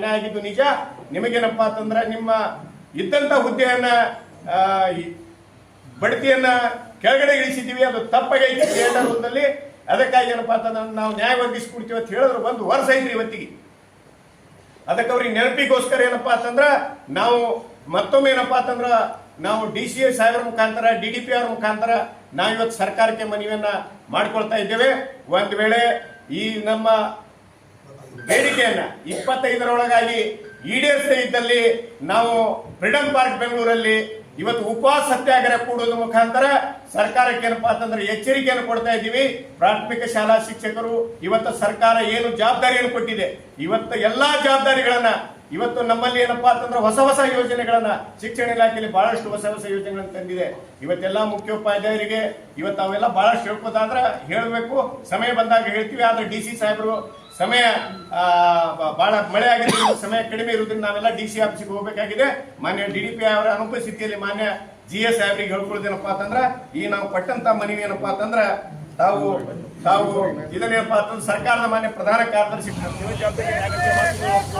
ಅನ್ಯಾಯ ಆಗಿದ್ದು ನಿಜ. ನಿಮಗೇನಪ್ಪಾ ಅಂತಂದ್ರೆ ನಿಮ್ಮ ಇದ್ದಂತ ಹುದ್ದೆಯನ್ನ ಬಡ್ತಿಯನ್ನ ಕೆಳಗಡೆ ಇಳಿಸಿದ್ದೀವಿ, ಅದು ತಪ್ಪಾಗೈತಿ ಥಿಯೇಟರ್ ಒಂದಲ್ಲಿ ಅದಕ್ಕಾಗಿ ಏನಪ್ಪಾ ಅಂತಂದ್ರೆ ನಾವು ನ್ಯಾಯ ಒದಗಿಸ್ಕೊಡ್ತೀವಿ ಅಂತ ಹೇಳಿದ್ರು ಒಂದು ವರ್ಷ ಐತ್ರಿ ಇವತ್ತಿಗೆ. ಅದಕ್ಕೆ ಅವ್ರಿಗೆ ನೆನಪಿಗೋಸ್ಕರ ಏನಪ್ಪಾ ಅಂತಂದ್ರ ನಾವು ಮತ್ತೊಮ್ಮೆ ಏನಪ್ಪಾ ಅಂತಂದ್ರ ನಾವು ಡಿ ಸಿ ಎ ಸಾಹೇಬರ ಮುಖಾಂತರ, ಡಿ ಡಿ ಪಿ ಅವ್ರ ಮುಖಾಂತರ ನಾವು ಇವತ್ತು ಸರ್ಕಾರಕ್ಕೆ ಮನವಿಯನ್ನ ಮಾಡ್ಕೊಳ್ತಾ ಇದ್ದೇವೆ. ಒಂದ್ ವೇಳೆ ಈ ನಮ್ಮ ಬೇಡಿಕೆಯನ್ನ ಇಪ್ಪತ್ತೈದರೊಳಗಾಗಿ ಈಡೇರಿಸದೇ ಇದ್ದಲ್ಲಿ ನಾವು ಫ್ರೀಡಂ ಪಾರ್ಕ್ ಬೆಂಗಳೂರಲ್ಲಿ ಇವತ್ತು ಉಪವಾಸ ಸತ್ಯಾಗ್ರಹ ಕೂಡೋದ್ರ ಮುಖಾಂತರ ಸರ್ಕಾರಕ್ಕೆ ಏನಪ್ಪಾ ಅಂತಂದ್ರೆ ಎಚ್ಚರಿಕೆಯನ್ನು ಕೊಡ್ತಾ ಇದ್ದೀವಿ. ಪ್ರಾಥಮಿಕ ಶಾಲಾ ಶಿಕ್ಷಕರು, ಇವತ್ತು ಸರ್ಕಾರ ಏನು ಜವಾಬ್ದಾರಿಯನ್ನು ಕೊಟ್ಟಿದೆ, ಇವತ್ತು ಎಲ್ಲಾ ಜವಾಬ್ದಾರಿಗಳನ್ನ, ಇವತ್ತು ನಮ್ಮಲ್ಲಿ ಏನಪ್ಪಾ ಅಂತಂದ್ರೆ ಹೊಸ ಹೊಸ ಯೋಜನೆಗಳನ್ನ ಶಿಕ್ಷಣ ಇಲಾಖೆಯಲ್ಲಿ ಬಹಳಷ್ಟು ಹೊಸ ಹೊಸ ಯೋಜನೆಗಳನ್ನು ತಂದಿದೆ. ಇವತ್ತೆಲ್ಲ ಮುಖ್ಯೋಪಾಧ್ಯಾಯರಿಗೆ, ಇವತ್ತು ಅವೆಲ್ಲ ಬಹಳಷ್ಟು ಹೇಳ್ಕೋತಾದ್ರೆ ಹೇಳಬೇಕು. ಸಮಯ ಬಂದಾಗ ಹೇಳ್ತೀವಿ, ಆದ್ರೆ ಡಿ ಸಿ ಸಾಹೇಬರು ಸಮಯ ಬಹಳ ಮಳೆ ಆಗಿದೆ ಸಮಯ ಕಡಿಮೆ ಇರೋದ್ರಿಂದ ನಾವೆಲ್ಲ ಡಿ ಸಿ ಆಫೀಸಿಗೆ ಹೋಗಬೇಕಾಗಿದೆ. ಮಾನ್ಯ ಡಿ ಡಿ ಪಿ ಅವರ ಅನುಪಸ್ಥಿತಿಯಲ್ಲಿ ಮಾನ್ಯ ಜಿ ಎಸ್ ಸಾಹೇಬ್ರಿಗೆ ಹೇಳ್ಕೊಳ್ಳೋದೇನಪ್ಪಾ ಅಂತಂದ್ರ, ಈ ನಾವು ಪಟ್ಟಂತ ಮನವಿ ಏನಪ್ಪಾ ಅಂತಂದ್ರ, ತಾವು ತಾವು ಇದನ್ನೇನಪ್ಪ ಅಂತಂದ್ರೆ ಸರ್ಕಾರದ ಮಾನ್ಯ ಪ್ರಧಾನ ಕಾರ್ಯದರ್ಶಿ ನಿಮ್ಮ ಜವಾಬ್ದಾರಿ ಆಗತ್ತೆ ಮಾಡ್ತೀವಿ ಅಂತ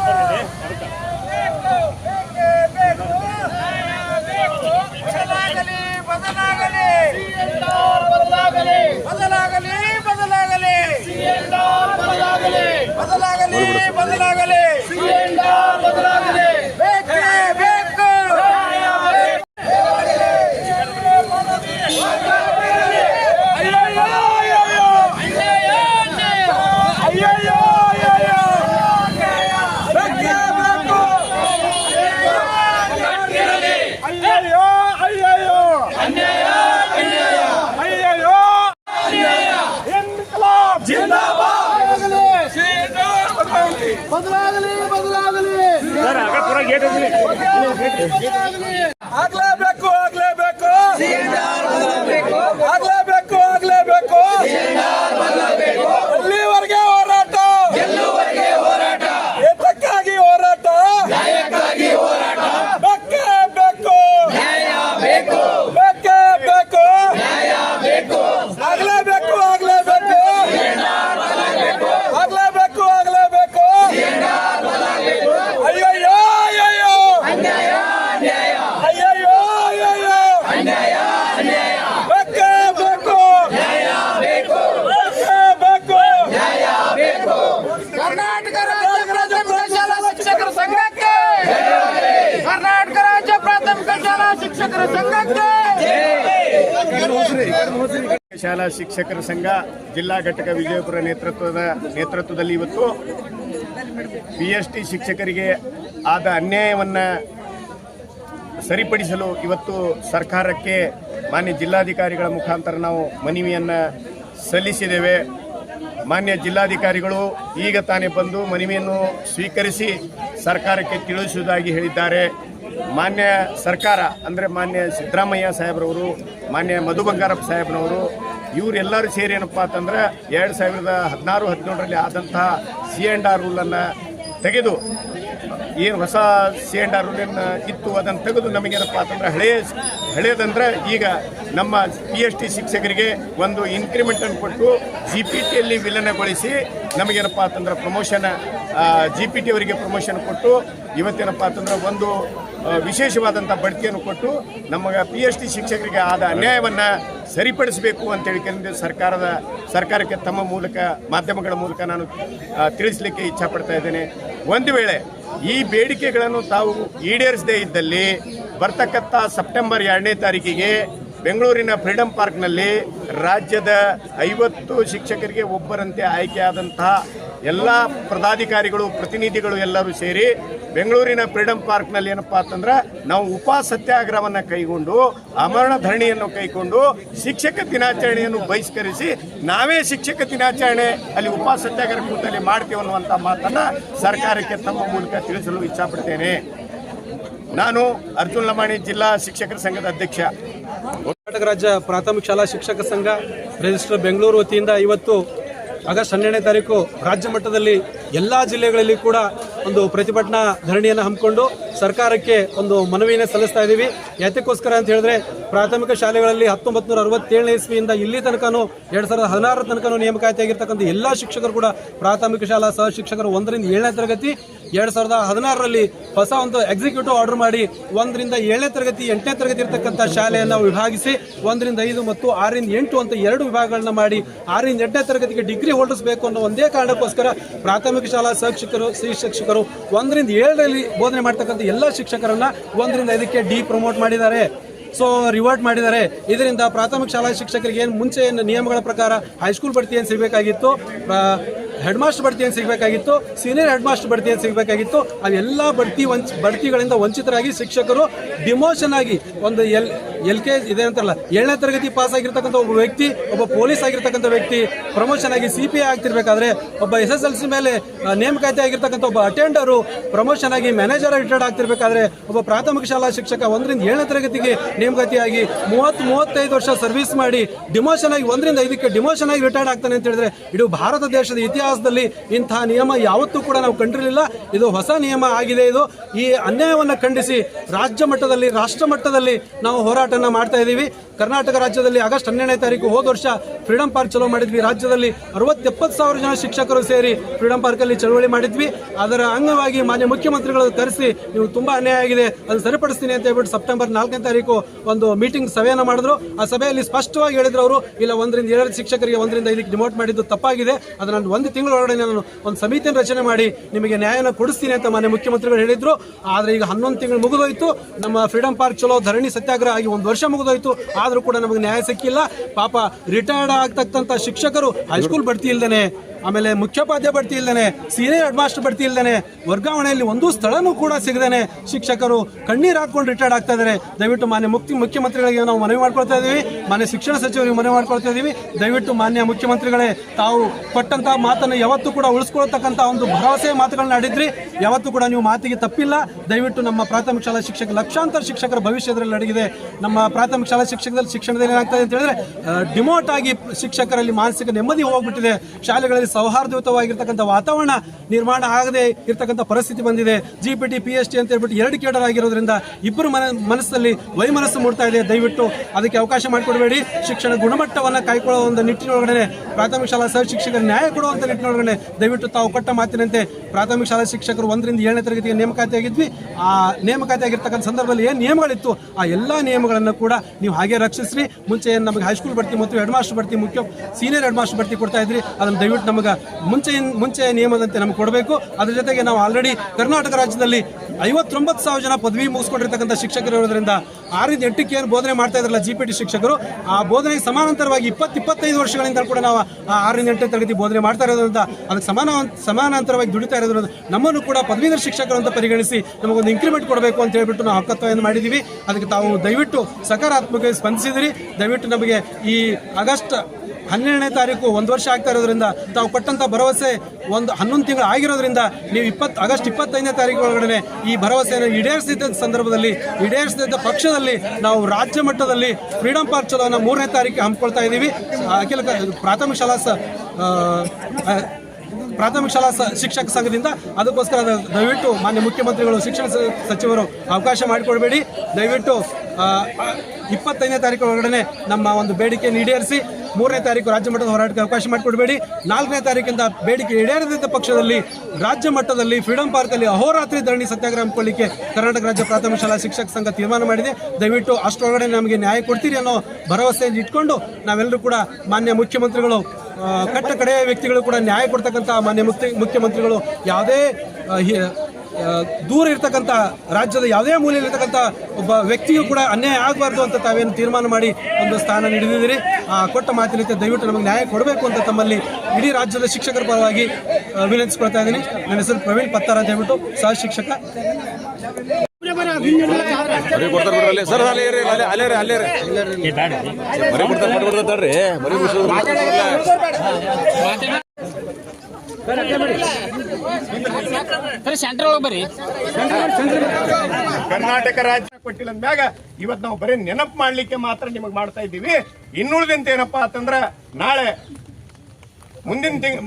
ಬದಲಾಗಲಿ ಬದಲಾಗಲಿ ಬದಲಾಗಲಿ ಬದಲಾಗಲಿ ಬದಲಾಗಲಿ ಬದಲಾಗಲಿ ಬೇಕೇ ಬೇಕು ಅಯ್ಯಯ್ಯೋ ಅಯ್ಯಯ್ಯೋ ಬೇಕೇ ಬೇಕು ಅಯ್ಯಯ್ಯೋ ಅಯ್ಯಯ್ಯೋ ಅಯ್ಯಯ್ಯೋ ಇನ್ಕಲಾಬ್ ಜಿಂದಾಬಾದ್ ಬದಲಾಗಲಿ ಬದಲಾಗಲಿ ಆಗ್ಲೇಬೇಕು ಆಗ್ಲೇಬೇಕು ಆಗ್ಲೇಬೇಕು ಆಗ್ಲೇಬೇಕು ಅಲ್ಲಿವರೆಗೆ ಹೋರಾಟ ಏತಕ್ಕಾಗಿ ಹೋರಾಟ ಬೇಕೇ ಬೇಕು ಬೇಕೇ ಬೇಕು ಆಗ್ಲೇಬೇಕು ಆಗ್ಲೇಬೇಕು ಆಗ್ಲೇಬೇಕು ಆಗ್ಲೇಬೇಕು ಅಯ್ಯಯ್ಯೋ ಅಯ್ಯಯ್ಯೋ ಅಯ್ಯಯ್ಯೋ ಅಯ್ಯಯ್ಯೋ ಬೇಕೇ ಬೇಕು ಬೇಕೇ ಬೇಕು ಕರ್ನಾಟಕ ರಾಜ್ಯ ಪ್ರಾಥಮಿಕ ಶಾಲಾ ಶಿಕ್ಷಕರ ಸಂಘಕ್ಕೆ ಕರ್ನಾಟಕ ರಾಜ್ಯ ಪ್ರಾಥಮಿಕ ಶಾಲಾ ಶಿಕ್ಷಕರ ಸಂಘಕ್ಕೆ ಶಾಲಾ ಶಿಕ್ಷಕರ ಸಂಘ ಜಿಲ್ಲಾ ಘಟಕ ವಿಜಯಪುರ ನೇತೃತ್ವದ ನೇತೃತ್ವದಲ್ಲಿ ಇವತ್ತು ಪಿ ಎಸ್ ಟಿ ಶಿಕ್ಷಕರಿಗೆ ಆದ ಅನ್ಯಾಯವನ್ನು ಸರಿಪಡಿಸಲು ಇವತ್ತು ಸರ್ಕಾರಕ್ಕೆ ಮಾನ್ಯ ಜಿಲ್ಲಾಧಿಕಾರಿಗಳ ಮುಖಾಂತರ ನಾವು ಮನವಿಯನ್ನು ಸಲ್ಲಿಸಿದ್ದೇವೆ. ಮಾನ್ಯ ಜಿಲ್ಲಾಧಿಕಾರಿಗಳು ಈಗ ತಾನೇ ಬಂದು ಮನವಿಯನ್ನು ಸ್ವೀಕರಿಸಿ ಸರ್ಕಾರಕ್ಕೆ ತಿಳಿಸುವುದಾಗಿ ಹೇಳಿದ್ದಾರೆ. ಮಾನ್ಯ ಸರ್ಕಾರ ಅಂದರೆ ಮಾನ್ಯ ಸಿದ್ದರಾಮಯ್ಯ ಸಾಹೇಬ್ರವರು, ಮಾನ್ಯ ಮಧು ಬಂಗಾರಪ್ಪ ಸಾಹೇಬ್ರವರು ಇವರೆಲ್ಲರೂ ಸೇರಿ ಏನಪ್ಪ ಅಂತಂದ್ರೆ ಎರಡು ಸಾವಿರದ ಹದಿನಾರು, ಹದಿನೇಳರಲ್ಲಿ ಆದಂತಹ ಸಿ ಆ್ಯಂಡ್ ಆರ್ ರೂಲನ್ನು ತೆಗೆದು ಏನು ಹೊಸ ಸಿ ಆ್ಯಂಡ್ ಆರ್ ರೂಲನ್ನು ಇತ್ತು, ಅದನ್ನು ತೆಗೆದು ನಮಗೇನಪ್ಪ ಅಂತಂದ್ರೆ ಹಳೆಯ ಹಳೆಯದಂದ್ರೆ ಈಗ ನಮ್ಮ ಪಿ ಎಸ್ ಟಿ ಶಿಕ್ಷಕರಿಗೆ ಒಂದು ಇನ್ಕ್ರಿಮೆಂಟನ್ನು ಕೊಟ್ಟು ಜಿ ಪಿ ಟಿಯಲ್ಲಿ ವಿಲನಗೊಳಿಸಿ ನಮಗೇನಪ್ಪ ಅಂತಂದ್ರೆ ಪ್ರಮೋಷನ್ ಜಿ ಪಿ ಟಿ ಅವರಿಗೆ ಪ್ರಮೋಷನ್ ಕೊಟ್ಟು ಇವತ್ತೇನಪ್ಪ ಅಂತಂದ್ರೆ ಒಂದು ವಿಶೇಷವಾದಂಥ ಬಡ್ತಿಯನ್ನು ಕೊಟ್ಟು ನಮಗೆ ಪಿ ಎಚ್ ಡಿ ಶಿಕ್ಷಕರಿಗೆ ಆದ ಅನ್ಯಾಯವನ್ನು ಸರಿಪಡಿಸಬೇಕು ಅಂತ ಹೇಳಿಕೊಂಡು ಸರ್ಕಾರದ, ಸರ್ಕಾರಕ್ಕೆ ತಮ್ಮ ಮೂಲಕ, ಮಾಧ್ಯಮಗಳ ಮೂಲಕ ನಾನು ತಿಳಿಸಲಿಕ್ಕೆ ಇಚ್ಛಪಡ್ತಾ ಇದ್ದೇನೆ. ಒಂದು ವೇಳೆ ಈ ಬೇಡಿಕೆಗಳನ್ನು ತಾವು ಈಡೇರಿಸದೇ ಇದ್ದಲ್ಲಿ ಬರ್ತಕ್ಕಂಥ ಸೆಪ್ಟೆಂಬರ್ ಎರಡನೇ ತಾರೀಕಿಗೆ ಬೆಂಗಳೂರಿನ ಫ್ರೀಡಂ ಪಾರ್ಕ್ನಲ್ಲಿ ರಾಜ್ಯದ ಐವತ್ತು ಶಿಕ್ಷಕರಿಗೆ ಒಬ್ಬರಂತೆ ಆಯ್ಕೆಯಾದಂತಹ ಎಲ್ಲ ಪದಾಧಿಕಾರಿಗಳು, ಪ್ರತಿನಿಧಿಗಳು ಎಲ್ಲರೂ ಸೇರಿ ಬೆಂಗಳೂರಿನ ಫ್ರೀಡಂ ಪಾರ್ಕ್ನಲ್ಲಿ ಏನಪ್ಪಾ ಅಂತಂದ್ರೆ ನಾವು ಉಪ ಸತ್ಯಾಗ್ರಹವನ್ನು ಕೈಗೊಂಡು ಅಮರಣ ಧರಣಿಯನ್ನು ಕೈಗೊಂಡು ಶಿಕ್ಷಕ ದಿನಾಚರಣೆಯನ್ನು ಬಹಿಷ್ಕರಿಸಿ ನಾವೇ ಶಿಕ್ಷಕ ದಿನಾಚರಣೆ ಅಲ್ಲಿ ಉಪ ಸತ್ಯಾಗ್ರಹ ಕೂತಲ್ಲಿ ಮಾಡ್ತೀವಿ ಅನ್ನುವಂಥ ಮಾತನ್ನು ಸರ್ಕಾರಕ್ಕೆ ತಮ್ಮ ಮೂಲಕ ತಿಳಿಸಲು ಇಚ್ಛಪಡ್ತೇನೆ. ನಾನು ಅರ್ಜುನ್ ಲಮಾಣಿ ಜಿಲ್ಲಾ ಶಿಕ್ಷಕರ ಸಂಘದ ಅಧ್ಯಕ್ಷ. ಕರ್ನಾಟಕ ರಾಜ್ಯ ಪ್ರಾಥಮಿಕ ಶಾಲಾ ಶಿಕ್ಷಕ ಸಂಘ ರಿಜಿಸ್ಟರ್ ಬೆಂಗಳೂರು ವತಿಯಿಂದ ಇವತ್ತು ಆಗಸ್ಟ್ ಹನ್ನೆರಡನೇ ತಾರೀಕು ರಾಜ್ಯ ಮಟ್ಟದಲ್ಲಿ ಎಲ್ಲ ಜಿಲ್ಲೆಗಳಲ್ಲಿ ಕೂಡ ಒಂದು ಪ್ರತಿಭಟನಾ ಧರಣಿಯನ್ನು ಹಮ್ಮಿಕೊಂಡು ಸರ್ಕಾರಕ್ಕೆ ಒಂದು ಮನವಿಯನ್ನು ಸಲ್ಲಿಸ್ತಾ ಇದ್ದೀವಿ ಯಾತಕ್ಕೋಸ್ಕರ ಅಂತ ಹೇಳಿದ್ರೆ ಪ್ರಾಥಮಿಕ ಶಾಲೆಗಳಲ್ಲಿ ಹತ್ತೊಂಬತ್ತು ನೂರ ಅರವತ್ತೇಳನೇ ಇಸ್ವಿಯಿಂದ ಇಲ್ಲಿ ತನಕನೂ ಎರಡು ಸಾವಿರದ ಹದಿನಾರರ ತನಕನೂ ನೇಮಕಾತಿಯಾಗಿರ್ತಕ್ಕಂಥ ಎಲ್ಲ ಶಿಕ್ಷಕರು ಕೂಡ ಪ್ರಾಥಮಿಕ ಶಾಲಾ ಸಹ ಶಿಕ್ಷಕರು ಒಂದರಿಂದ ಏಳನೇ ತರಗತಿ ಎರಡ್ ಸಾವಿರದ ಹದಿನಾರರಲ್ಲಿ ಹೊಸ ಒಂದು ಎಕ್ಸಿಕ್ಯೂಟಿವ್ ಆರ್ಡರ್ ಮಾಡಿ ಒಂದರಿಂದ ಏಳನೇ ತರಗತಿ, ಎಂಟನೇ ತರಗತಿ ಇರತಕ್ಕಂಥ ಶಾಲೆಯನ್ನು ವಿಭಾಗಿಸಿ ಒಂದರಿಂದ ಐದು ಮತ್ತು ಆರರಿಂದ ಎಂಟು ಅಂತ ಎರಡು ವಿಭಾಗಗಳನ್ನ ಮಾಡಿ ಆರಿಂದ ಎಂಟನೇ ತರಗತಿಗೆ ಡಿಗ್ರಿ ಹೋಲ್ಡರ್ಸ್ ಬೇಕು ಅನ್ನೋ ಒಂದೇ ಕಾರಣಕ್ಕೋಸ್ಕರ ಪ್ರಾಥಮಿಕ ಶಾಲಾ ಶಿಕ್ಷಕರು ಶಿಕ್ಷಕರು ಒಂದರಿಂದ ಏಳರಲ್ಲಿ ಬೋಧನೆ ಮಾಡ್ತಕ್ಕಂಥ ಎಲ್ಲ ಶಿಕ್ಷಕರನ್ನ ಒಂದರಿಂದ ಐದಕ್ಕೆ ಡಿ ಪ್ರಮೋಟ್ ಮಾಡಿದ್ದಾರೆ. ಸೊ ರಿವರ್ಟ್ ಮಾಡಿದ್ದಾರೆ. ಇದರಿಂದ ಪ್ರಾಥಮಿಕ ಶಾಲಾ ಶಿಕ್ಷಕರಿಗೆ ಏನು ಮುಂಚೆ ನಿಯಮಗಳ ಪ್ರಕಾರ ಹೈಸ್ಕೂಲ್ ಬಡ್ತಿ ಏನು ಸಿಗಬೇಕಾಗಿತ್ತು? ಹೆಡ್ ಮಾಸ್ಟರ್ ಬಡ್ತಿ ಏನು ಸಿಗಬೇಕಾಗಿತ್ತು? ಸೀನಿಯರ್ ಹೆಡ್ ಮಾಸ್ಟರ್ ಬಡ್ತಿ ಏನು ಸಿಗಬೇಕಾಗಿತ್ತು? ಅವೆಲ್ಲ ಬಡ್ತಿ ವಂಚ ಬಡ್ತಿಗಳಿಂದ ವಂಚಿತರಾಗಿ ಶಿಕ್ಷಕರು ಡಿಮೋಷನ್ ಆಗಿ ಒಂದು ಎಲ್ ಎಲ್ ಕೆ ಇದೆ ಅಂತಲ್ಲ ಏಳನೇ ತರಗತಿ ಪಾಸ್ ಆಗಿರ್ತಕ್ಕಂಥ ಒಬ್ಬ ವ್ಯಕ್ತಿ, ಒಬ್ಬ ಪೊಲೀಸ್ ಆಗಿರ್ತಕ್ಕಂಥ ವ್ಯಕ್ತಿ ಪ್ರಮೋಷನ್ ಆಗಿ ಸಿ ಪಿ ಐ ಆಗ್ತಿರ್ಬೇಕಾದ್ರೆ ಒಬ್ಬ ಎಸ್ ಎಸ್ ಎಲ್ ಸಿ ಮೇಲೆ ನೇಮಕಾತಿ ಆಗಿರ್ತಕ್ಕಂಥ ಒಬ್ಬ ಅಟೆಂಡರು ಪ್ರಮೋಷನ್ ಆಗಿ ಮ್ಯಾನೇಜರ್ ರಿಟೈರ್ಡ್ ಆಗ್ತಿರ್ಬೇಕಾದ್ರೆ ಒಬ್ಬ ಪ್ರಾಥಮಿಕ ಶಾಲಾ ಶಿಕ್ಷಕ ಒಂದರಿಂದ ಏಳನೇ ತರಗತಿಗೆ ನೇಮಕಾತಿಯಾಗಿ ಮೂವತ್ತು ಮೂವತ್ತೈದು ವರ್ಷ ಸರ್ವಿಸ್ ಮಾಡಿ ಡಿಮೋಷನ್ ಆಗಿ ಒಂದರಿಂದ ಐದಕ್ಕೆ ಡಿಮೋಷನ್ ಆಗಿ ರಿಟೈರ್ಡ್ ಆಗ್ತಾನೆ ಅಂತ ಹೇಳಿದ್ರೆ ಇದು ಭಾರತ ದೇಶದ ಇತಿಹಾಸದಲ್ಲಿ ಇಂಥ ನಿಯಮ ಯಾವತ್ತೂ ಕೂಡ ನಾವು ಕಂಡಿರಲಿಲ್ಲ. ಇದು ಹೊಸ ನಿಯಮ ಆಗಿದೆ ಇದು. ಈ ಅನ್ಯಾಯವನ್ನು ಖಂಡಿಸಿ ರಾಜ್ಯ ಮಟ್ಟದಲ್ಲಿ, ರಾಷ್ಟ್ರ ಮಟ್ಟದಲ್ಲಿ ನಾವು ಹೋರಾಟನ ಮಾಡ್ತಾ ಇದ್ದೀವಿ ಕರ್ನಾಟಕ ರಾಜ್ಯದಲ್ಲಿ ಆಗಸ್ಟ್ ಹನ್ನೆರಡನೇ ತಾರೀಕು ಹೋದ ವರ್ಷ ಫ್ರೀಡಂ ಪಾರ್ಕ್ ಚಲೋ ಮಾಡಿದ್ವಿ. ರಾಜ್ಯದಲ್ಲಿ ಅರವತ್ತೆಪ್ಪತ್ತು ಸಾವಿರ ಜನ ಶಿಕ್ಷಕರು ಸೇರಿ ಫ್ರೀಡಂ ಪಾರ್ಕಲ್ಲಿ ಚಳವಳಿ ಮಾಡಿದ್ವಿ. ಅದರ ಅಂಗವಾಗಿ ಮಾನ್ಯ ಮುಖ್ಯಮಂತ್ರಿಗಳು ಕರೆಸಿ ನೀವು ತುಂಬಾ ಅನ್ಯಾಯ ಆಗಿದೆ. ಅದು ಸರಿಪಡಿಸ್ತೀನಿ ಅಂತ ಹೇಳ್ಬಿಟ್ಟು ಸೆಪ್ಟೆಂಬರ್ ನಾಲ್ಕನೇ ತಾರೀಕು ಒಂದು ಮೀಟಿಂಗ್ ಸಭೆಯನ್ನು ಮಾಡಿದ್ರು. ಆ ಸಭೆಯಲ್ಲಿ ಸ್ಪಷ್ಟವಾಗಿ ಹೇಳಿದ್ರು ಅವರು, ಇಲ್ಲ, ಒಂದರಿಂದ ಏಳು ಶಿಕ್ಷಕರಿಗೆ ಒಂದರಿಂದ ಐದಕ್ಕೆ ಡಿಮೋಟ್ ಮಾಡಿದ್ದು ತಪ್ಪಾಗಿದೆ. ಅದನ್ನು ಒಂದು ತಿಂಗಳೊಳಗಡೆ ನಾನು ಒಂದು ಸಮಿತಿಯನ್ನು ರಚನೆ ಮಾಡಿ ನಿಮಗೆ ನ್ಯಾಯನ ಕೊಡಿಸ್ತೀನಿ ಅಂತ ಮಾನ್ಯ ಮುಖ್ಯಮಂತ್ರಿಗಳು ಹೇಳಿದ್ರು. ಆದರೆ ಈಗ ಹನ್ನೊಂದು ತಿಂಗಳು ಮುಗಿದೋಯ್ತು. ನಮ್ಮ ಫ್ರೀಡಂ ಪಾರ್ಕ್ ಚಲೋ ಧರಣಿ ಸತ್ಯಾಗ್ರಹ ಆಗಿ ಒಂದು ವರ್ಷ ಮುಗಿದೋಯ್ತು. ಆದರೂ ಕೂಡ ನಮಗೆ ನ್ಯಾಯ ಸಿಕ್ಕಿಲ್ಲ. ಪಾಪ ರಿಟೈರ್ಡ್ ಆಗ್ತಕ್ಕಂಥ ಶಿಕ್ಷಕರು ಹೈಸ್ಕೂಲ್ ಬಡ್ತಿ ಇಲ್ದೇನೆ ಆಮೇಲೆ ಮುಖ್ಯೋಪಾಧ್ಯಾಯ ಬಡ್ತಿ ಇಲ್ದೇನೆ ಸೀನಿಯರ್ ಹೆಡ್ ಮಾಸ್ಟರ್ ಬಡ್ತಿ ಇಲ್ದೇನೆ, ವರ್ಗಾವಣೆಯಲ್ಲಿ ಒಂದು ಸ್ಥಳನೂ ಕೂಡ ಸಿಗದೇನೆ ಶಿಕ್ಷಕರು ಕಣ್ಣೀರು ಹಾಕೊಂಡು ರಿಟೈರ್ಡ್ ಆಗ್ತಾ ಇದ್ದಾರೆ ದಯವಿಟ್ಟು ಮಾನ್ಯ ಮುಖ್ಯ ಮುಖ್ಯಮಂತ್ರಿಗಳಿಗೆ ನಾವು ಮನವಿ ಮಾಡ್ಕೊಳ್ತಾ ಇದ್ದೀವಿ. ಮಾನ್ಯ ಶಿಕ್ಷಣ ಸಚಿವರಿಗೆ ಮನವಿ ಮಾಡ್ಕೊಳ್ತಾ ಇದ್ದೀವಿ. ದಯವಿಟ್ಟು ಮಾನ್ಯ ಮುಖ್ಯಮಂತ್ರಿಗಳೇ, ತಾವು ಕೊಟ್ಟಂತ ಮಾತನ್ನು ಯಾವತ್ತೂ ಕೂಡ ಉಳಿಸ್ಕೊಳ್ತಕ್ಕಂಥ ಒಂದು ಭರವಸೆ ಮಾತುಗಳನ್ನ ಆಡಿದ್ರಿ. ಯಾವತ್ತೂ ಕೂಡ ನೀವು ಮಾತಿಗೆ ತಪ್ಪಿಲ್ಲ. ದಯವಿಟ್ಟು ನಮ್ಮ ಪ್ರಾಥಮಿಕ ಶಾಲಾ ಶಿಕ್ಷಕ, ಲಕ್ಷಾಂತರ ಶಿಕ್ಷಕರ ಭವಿಷ್ಯದಲ್ಲಿ ಅಡಗಿದೆ ನಮ್ಮ ಪ್ರಾಥಮಿಕ ಶಾಲಾ ಶಿಕ್ಷಕದಲ್ಲಿ ಶಿಕ್ಷಣದಲ್ಲಿ ಏನಾಗ್ತದೆ ಅಂತ ಹೇಳಿದ್ರೆ ಡಿಮೋಟ್ ಆಗಿ ಶಿಕ್ಷಕರಲ್ಲಿ ಮಾನಸಿಕ ನೆಮ್ಮದಿ ಹೋಗ್ಬಿಟ್ಟಿದೆ. ಶಾಲೆಗಳಲ್ಲಿ ಸೌಹಾರ್ದಯುತವಾಗಿರ್ತಕ್ಕಂಥ ವಾತಾವರಣ ನಿರ್ಮಾಣ ಆಗದೆ ಇರ್ತಕ್ಕಂಥ ಪರಿಸ್ಥಿತಿ ಬಂದಿದೆ. G P T P S T ಅಂತ ಹೇಳ್ಬಿಟ್ಟು ಎರಡು ಕೇಡರ್ ಆಗಿರೋದ್ರಿಂದ ಇಬ್ಬರು ಮನ, ಮನಸ್ಸಲ್ಲಿ ವೈಮನಸ್ಸು ಮೂಡ್ತಾ ಇದೆ. ದಯವಿಟ್ಟು ಅದಕ್ಕೆ ಅವಕಾಶ ಮಾಡಿಕೊಡಬೇಡಿ. ಶಿಕ್ಷಣ ಗುಣಮಟ್ಟವನ್ನು ಕಾಯ್ಕೊಳ್ಳೋ ಒಂದು ನಿಟ್ಟಿನೊಳಗಡೆ ಪ್ರಾಥಮಿಕ ಶಾಲಾ ಸಹ ಶಿಕ್ಷಕರು ನ್ಯಾಯ ಕೊಡುವಂಥ ನಿಟ್ಟಿನೊಳಗಡೆ ದಯವಿಟ್ಟು ತಾವು ಕೊಟ್ಟ ಮಾತಿನಂತೆ ಪ್ರಾಥಮಿಕ ಶಾಲಾ ಶಿಕ್ಷಕರು ಒಂದರಿಂದ ಏಳನೇ ತರಗತಿಗೆ ನೇಮಕಾತಿ ಆಗಿದ್ವಿ ಆ ನೇಮಕಾತಿ ಆಗಿರ್ತಕ್ಕಂಥ ಸಂದರ್ಭದಲ್ಲಿ ಏನು ನಿಯಮಗಳಿತ್ತು? ಆ ಎಲ್ಲ ನಿಯಮಗಳನ್ನು ಕೂಡ ನೀವು ಹಾಗೆ ರಕ್ಷಿಸ್ರಿ. ಮುಂಚೆ ನಮಗೆ ಹೈಸ್ಕೂಲ್ ಬರ್ತಿ ಮತ್ತು, ಹೆಡ್ ಮಾಸ್ಟರ್ ಬಡ್ತಿ ಮುಖ್ಯ, ಸೀನಿಯರ್ ಹೆಡ್ ಮಾಸ್ಟರ್ ಬಡ್ತಿ ಕೊಡ್ತಾ ಇದ್ರಿ. ಅದನ್ನು ದಯವಿಟ್ಟು ನಮಗೆ ಮುಂಚೆ ಮುಂಚೆ ನಿಯಮದಂತೆ ನಮಗೆ ಕೊಡಬೇಕು. ಅದ್ರ ಜೊತೆಗೆ ನಾವು ಆಲ್ರೆಡಿ ಕರ್ನಾಟಕ ರಾಜ್ಯದಲ್ಲಿ ಐವತ್ತೊಂಬತ್ತು ಸಾವಿರ ಜನ ಪದವಿ ಮುಗಿಸ್ಕೊಂಡಿರ್ತಕ್ಕಂಥ ಶಿಕ್ಷಕರು ಇರೋದ್ರಿಂದ ಆರಿಂದ ಎಂಟಕ್ಕೆ ಏನು ಬೋಧನೆ ಮಾಡ್ತಾ ಇದ್ರಲ್ಲ ಜಿ ಪಿ ಟಿ ಶಿಕ್ಷಕರು. ಆ ಬೋಧನೆಗೆ ಸಮಾನಾಂತರವಾಗಿ ಇಪ್ಪತ್ತು ಇಪ್ಪತ್ತೈದು ವರ್ಷಗಳಿಂದ ಕೂಡ ನಾವು ಆ ಆರರಿಂದ ಎಂಟನೇ ತರಗತಿ ಬೋಧನೆ ಮಾಡ್ತಾ ಇರೋದ್ರಿಂದ ಅದಕ್ಕೆ ಸಮಾನ ಸಮಾನಾಂತರವಾಗಿ ದುಡಿತಾ ಇರೋದ್ರಿಂದ ನಮ್ಮನ್ನು ಕೂಡ ಪದವೀಧರ ಶಿಕ್ಷಕರು ಅಂತ ಪರಿಗಣಿಸಿ ನಮಗೊಂದು ಇಂಕ್ರಿಮೆಂಟ್ ಕೊಡಬೇಕು ಅಂತ ಹೇಳ್ಬಿಟ್ಟು ನಾವು ಹಕ್ಕತ್ವವನ್ನು ಮಾಡಿದ್ದೀವಿ. ಅದಕ್ಕೆ ತಾವು ದಯವಿಟ್ಟು ಸಕಾರಾತ್ಮಕವಾಗಿ ಸ್ಪಂದಿಸಿದಿರಿ. ದಯವಿಟ್ಟು ನಮಗೆ ಈ ಆಗಸ್ಟ್ ಹನ್ನೆರಡನೇ ತಾರೀಕು ಒಂದು ವರ್ಷ ಆಗ್ತಾ ಇರೋದ್ರಿಂದ ತಾವು ಕೊಟ್ಟಂತ ಭರವಸೆ ಒಂದು ಹನ್ನೊಂದು ತಿಂಗಳು ಆಗಿರೋದ್ರಿಂದ ನೀವು ಇಪ್ಪತ್ತು, ಆಗಸ್ಟ್ ಇಪ್ಪತ್ತೈದನೇ ತಾರೀಕು ಒಳಗಡೆ ಈ ಭರವಸೆಯನ್ನು ಈಡೇರಿಸಿದ ಸಂದರ್ಭದಲ್ಲಿ, ಈಡೇರಿಸಿದ ಪಕ್ಷದಲ್ಲಿ ನಾವು ರಾಜ್ಯ ಮಟ್ಟದಲ್ಲಿ ಫ್ರೀಡಂ ಪಾರ್ಕ್ ಚಲೋನ ಮೂರನೇ ತಾರೀಕು ಹಮ್ಮಿಕೊಳ್ತಾ ಇದ್ದೀವಿ. ಅಖಿಲ ಪ್ರಾಥಮಿಕ ಶಾಲಾ ಪ್ರಾಥಮಿಕ ಶಾಲಾ ಶಿಕ್ಷಕ ಸಂಘದಿಂದ ಅದಕ್ಕೋಸ್ಕರ ದಯವಿಟ್ಟು ಮಾನ್ಯ ಮುಖ್ಯಮಂತ್ರಿಗಳು, ಶಿಕ್ಷಣ ಸಚಿವರು ಅವಕಾಶ ಮಾಡಿಕೊಡಬೇಡಿ. ದಯವಿಟ್ಟು ಇಪ್ಪತ್ತೈದನೇ ತಾರೀಕು ಒಳಗಡೆ ನಮ್ಮ ಒಂದು ಬೇಡಿಕೆಯನ್ನು ಈಡೇರಿಸಿ ಮೂರನೇ ತಾರೀಕು ರಾಜ್ಯ ಮಟ್ಟದ ಹೋರಾಟಕ್ಕೆ ಅವಕಾಶ ಮಾಡಿಕೊಡಬೇಡಿ. ನಾಲ್ಕನೇ ತಾರೀಕಿಂದ ಬೇಡಿಕೆ ಈಡೇರದಿದ್ದ ಪಕ್ಷದಲ್ಲಿ ರಾಜ್ಯ ಮಟ್ಟದಲ್ಲಿ ಫ್ರೀಡಂ ಪಾರ್ಕಲ್ಲಿ ಅಹೋರಾತ್ರಿ ಧರಣಿ ಸತ್ಯಾಗ್ರಹ ಹಮ್ಮಿಕೊಳ್ಳಿಕ್ಕೆ ಕರ್ನಾಟಕ ರಾಜ್ಯ ಪ್ರಾಥಮಿಕ ಶಾಲಾ ಶಿಕ್ಷಕ ಸಂಘ ತೀರ್ಮಾನ ಮಾಡಿದೆ. ದಯವಿಟ್ಟು ಅಷ್ಟರೊಳಗಡೆ ನಮಗೆ ನ್ಯಾಯ ಕೊಡ್ತೀರಿ ಅನ್ನೋ ಭರವಸೆಯನ್ನು ಇಟ್ಕೊಂಡು ನಾವೆಲ್ಲರೂ ಕೂಡ ಮಾನ್ಯ ಮುಖ್ಯಮಂತ್ರಿಗಳು ಕಟ್ಟ ಕಡೆಯ ವ್ಯಕ್ತಿಗಳು ಕೂಡ ನ್ಯಾಯ ಕೊಡ್ತಕ್ಕಂಥ ಮಾನ್ಯ ಮುಖ್ಯ ಮುಖ್ಯಮಂತ್ರಿಗಳು ಯಾವುದೇ ದೂರ ಇರ್ತಕ್ಕಂಥ ರಾಜ್ಯದ ಯಾವುದೇ ಮೂಲೆಯಲ್ಲಿರ್ತಕ್ಕಂಥ ಒಬ್ಬ ವ್ಯಕ್ತಿಯೂ ಕೂಡ ಅನ್ಯಾಯ ಆಗಬಾರ್ದು ಅಂತ ತಾವೇನು ತೀರ್ಮಾನ ಮಾಡಿ ಒಂದು ಸ್ಥಾನ ನೀಡಿದ್ದೀರಿ ಆ ಕೊಟ್ಟ ಮಾತಿನಂತೆ ದಯವಿಟ್ಟು ನಮಗೆ ನ್ಯಾಯ ಕೊಡಬೇಕು ಅಂತ ತಮ್ಮಲ್ಲಿ ಇಡೀ ರಾಜ್ಯದ ಶಿಕ್ಷಕರ ಪರವಾಗಿ ವಿನಂತಿಸ್ಕೊಳ್ತಾ ಇದ್ದೀನಿ. ನನ್ನ ಹೆಸರು ಪ್ರವೀಣ್ ಪತ್ತಾರ ಅಂತ ಹೇಳ್ಬಿಟ್ಟು ಸಹ ಶಿಕ್ಷಕ. ಮರಿ ಸೆಂಟ್ರ್ ಬರ್ರಿ. ಕರ್ನಾಟಕ ರಾಜ್ಯ ಕೊಟ್ಟಿಲ್ಲ ಅಂದಾಗ ಇವತ್ತು ನಾವು ಬರೀ ನೆನಪು ಮಾಡ್ಲಿಕ್ಕೆ ಮಾತ್ರ ನಿಮಗೆ ಮಾಡ್ತಾ ಇದ್ದೀವಿ. ಇನ್ನುಳಿದಂತ ಏನಪ್ಪಾ ಅಂತಂದ್ರ ನಾಳೆ ಮುಂದಿನ ತಿಂಗ್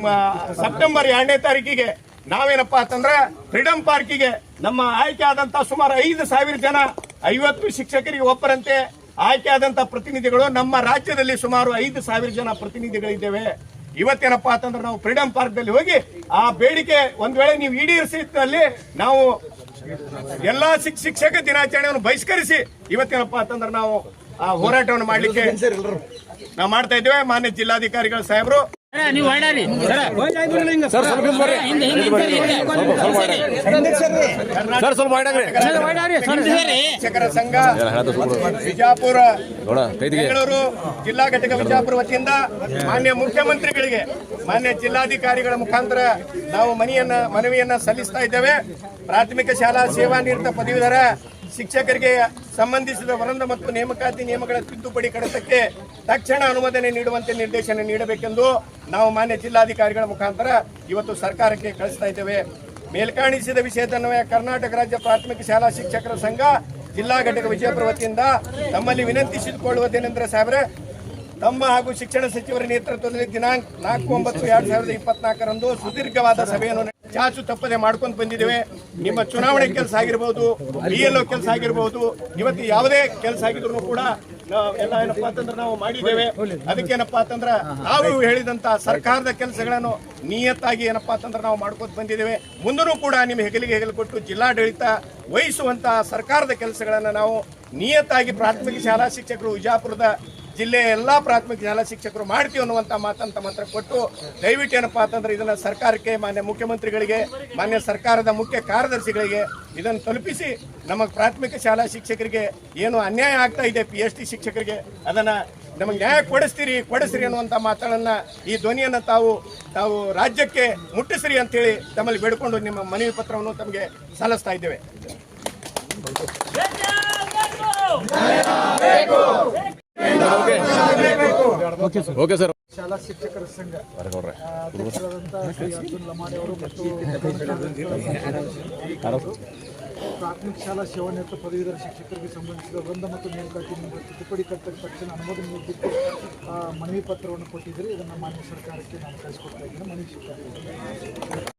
ಸೆಪ್ಟೆಂಬರ್ ಎರಡನೇ ತಾರೀಕಿಗೆ ನಾವೇನಪ್ಪಾ ಅಂತಂದ್ರ ಫ್ರೀಡಂ ಪಾರ್ಕಿಗೆ ನಮ್ಮ ಆಯ್ಕೆ ಆದಂತ ಸುಮಾರು ಐದು ಸಾವಿರ ಜನ, ಐವತ್ತು ಶಿಕ್ಷಕರಿಗೆ ಒಬ್ಬರಂತೆ ಆಯ್ಕೆ ಆದಂತ ಪ್ರತಿನಿಧಿಗಳು ನಮ್ಮ ರಾಜ್ಯದಲ್ಲಿ ಸುಮಾರು ಐದು ಸಾವಿರ ಜನ ಪ್ರತಿನಿಧಿಗಳಿದ್ದೇವೆ. ಇವತ್ತೇನಪ್ಪಾ ಅಂತಂದ್ರೆ ನಾವು ಫ್ರೀಡಂ ಪಾರ್ಕ್ದಲ್ಲಿ ಹೋಗಿ ಆ ಬೇಡಿಕೆ ಒಂದ್ ವೇಳೆ ನೀವು ಈಡೇರಿಸಿದಲ್ಲಿ ನಾವು ಎಲ್ಲಾ ಶಿಕ್- ಶಿಕ್ಷಕ ದಿನಾಚರಣೆಯನ್ನು ಬಹಿಷ್ಕರಿಸಿ ಇವತ್ತೇನಪ್ಪ ಅಂತಂದ್ರೆ ನಾವು ಆ ಹೋರಾಟವನ್ನು ಮಾಡಲಿಕ್ಕೆ ನಾವು ಮಾಡ್ತಾ ಇದ್ದೇವೆ. ಮಾನ್ಯ ಜಿಲ್ಲಾಧಿಕಾರಿಗಳ ಸಾಹೇಬರು. ನೀವು ಸರ್. ಸ್ವಲ್ಪ ಬರ್ರಿ. ಸರ್ ಸ್ವಲ್ಪ ಶಿಕ್ಷಕರ ಸಂಘ ಬಿಜಾಪುರ ಬೆಂಗಳೂರು ಜಿಲ್ಲಾ ಘಟಕ ಬಿಜಾಪುರ ವತಿಯಿಂದ ಮಾನ್ಯ ಮುಖ್ಯಮಂತ್ರಿಗಳಿಗೆ ಮಾನ್ಯ ಜಿಲ್ಲಾಧಿಕಾರಿಗಳ ಮುಖಾಂತರ ನಾವು ಮನೆಯನ್ನ ಮನವಿಯನ್ನ ಸಲ್ಲಿಸ್ತಾ ಇದ್ದೇವೆ. ಪ್ರಾಥಮಿಕ ಶಾಲಾ ಸೇವಾ ನಿರತ ಪದವೀಧರ ಶಿಕ್ಷಕರಿಗೆ ಸಂಬಂಧಿಸಿದ ವರಂದ ಮತ್ತು ನೇಮಕಾತಿ ನಿಯಮಗಳ ತಿದ್ದುಪಡಿ ಕಡತಕ್ಕೆ ತಕ್ಷಣ ಅನುಮೋದನೆ ನೀಡುವಂತೆ ನಿರ್ದೇಶನ ನೀಡಬೇಕೆಂದು ನಾವು ಮಾನ್ಯ ಜಿಲ್ಲಾಧಿಕಾರಿಗಳ ಮುಖಾಂತರ ಇವತ್ತು ಸರ್ಕಾರಕ್ಕೆ ಕಳಿಸ್ತಾ ಇದ್ದೇವೆ. ಮೇಲ್ಕಾಣಿಸಿದ ವಿಷಯದನ್ವಯ ಕರ್ನಾಟಕ ರಾಜ್ಯ ಪ್ರಾಥಮಿಕ ಶಾಲಾ ಶಿಕ್ಷಕರ ಸಂಘ ಜಿಲ್ಲಾ ಘಟಕ ವಿಜಯಪುರ ವತಿಯಿಂದ ತಮ್ಮಲ್ಲಿ ವಿನಂತಿಸಿಕೊಳ್ಳುವುದೇನೆಂದರೆ ಸಾಹೇಬ್ರೆ, ತಮ್ಮ ಹಾಗೂ ಶಿಕ್ಷಣ ಸಚಿವರ ನೇತೃತ್ವದಲ್ಲಿ ದಿನಾಂಕ ನಾಲ್ಕು ಒಂಬತ್ತು ಎರಡು ಸಾವಿರದ ಇಪ್ಪತ್ನಾಲ್ಕರಂದು ಸುದೀರ್ಘವಾದ ಸಭೆಯನ್ನು ಚಾಚು ತಪ್ಪದೆ ಮಾಡ್ಕೊಂಡು ಬಂದಿದ್ದೇವೆ. ನಿಮ್ಮ ಚುನಾವಣೆ ಕೆಲಸ ಆಗಿರ್ಬೋದು ಬಿ ಎಲ್ ಕೆಲಸ ಆಗಿರ್ಬೋದು, ಇವತ್ತು ಯಾವುದೇ ಕೆಲಸ ಆಗಿದ್ರು ಕೂಡ ಎಲ್ಲ ಏನಪ್ಪಾ ಅಂತಂದ್ರೆ ನಾವು ಮಾಡಿದ್ದೇವೆ. ಅದಕ್ಕೇನಪ್ಪಾ ಅಂತಂದ್ರೆ ನಾವು ಹೇಳಿದಂತ ಸರ್ಕಾರದ ಕೆಲಸಗಳನ್ನು ನಿಯತ್ತಾಗಿ ಏನಪ್ಪಾ ಅಂತಂದ್ರೆ ನಾವು ಮಾಡ್ಕೊತ ಬಂದಿದ್ದೇವೆ. ಮುಂದೂ ಕೂಡ ನಿಮ್ಮ ಹೆಗಲಿಗೆ ಹೆಗಲು ಕೊಟ್ಟು ಜಿಲ್ಲಾಡಳಿತ ವಹಿಸುವಂತಹ ಸರ್ಕಾರದ ಕೆಲಸಗಳನ್ನು ನಾವು ನಿಯತ್ತಾಗಿ ಪ್ರಾಥಮಿಕ ಶಾಲಾ ಶಿಕ್ಷಕರು ವಿಜಯಪುರದ ಜಿಲ್ಲೆಯ ಎಲ್ಲಾ ಪ್ರಾಥಮಿಕ ಶಾಲಾ ಶಿಕ್ಷಕರು ಮಾಡ್ತೀವಿ ಅನ್ನುವಂತ ಮಾತಂತ ಮಾತ್ರ ಕೊಟ್ಟು ದಯವಿಟ್ಟು ಏನಪ್ಪ ಅಂತಂದ್ರೆ ಇದನ್ನ ಸರ್ಕಾರಕ್ಕೆ ಮಾನ್ಯ ಮುಖ್ಯಮಂತ್ರಿಗಳಿಗೆ ಮಾನ್ಯ ಸರ್ಕಾರದ ಮುಖ್ಯ ಕಾರ್ಯದರ್ಶಿಗಳಿಗೆ ಇದನ್ನು ತಲುಪಿಸಿ ನಮಗೆ ಪ್ರಾಥಮಿಕ ಶಾಲಾ ಶಿಕ್ಷಕರಿಗೆ ಏನು ಅನ್ಯಾಯ ಆಗ್ತಾ ಇದೆ ಪಿ ಎಚ್ ಡಿ ಶಿಕ್ಷಕರಿಗೆ ಅದನ್ನ ನಮಗೆ ನ್ಯಾಯ ಕೊಡಿಸ್ತೀರಿ ಕೊಡಿಸ್ರಿ ಅನ್ನುವಂಥ ಮಾತುಗಳನ್ನು ಈ ಧ್ವನಿಯನ್ನು ತಾವು ತಾವು ರಾಜ್ಯಕ್ಕೆ ಮುಟ್ಟಿಸ್ರಿ ಅಂತೇಳಿ ತಮ್ಮಲ್ಲಿ ಬೇಡಿಕೊಂಡು ನಿಮ್ಮ ಮನವಿ ಪತ್ರವನ್ನು ತಮಗೆ ಸಲ್ಲಿಸ್ತಾ ಇದ್ದೇವೆ ಓಕೆ ಸರ್. ಶಾಲಾ ಶಿಕ್ಷಕರ ಸಂಘ ಪ್ರಾಥಮಿಕ ಶಾಲಾ ಸೇವಾನಿರತ ಪದವೀಧರ ಶಿಕ್ಷಕರಿಗೆ ಸಂಬಂಧಿಸಿದ ವೃಂದ ಮತ್ತು ನೇಮಕಾತಿ ತಿದ್ದುಪಡಿ ಕರ್ತವ್ಯ ತಕ್ಷಣ ಅನುಮೋದನೆ ಆ, ಮನವಿ ಪತ್ರವನ್ನು ಕೊಟ್ಟಿದ್ದರೆ ಇದನ್ನು ಮಾನ್ಯ ಸರ್ಕಾರಕ್ಕೆ ನಾನು ಕಳಿಸ್ಕೊಡ್ತಾ ಇದ್ದೀನಿ ಮನವಿ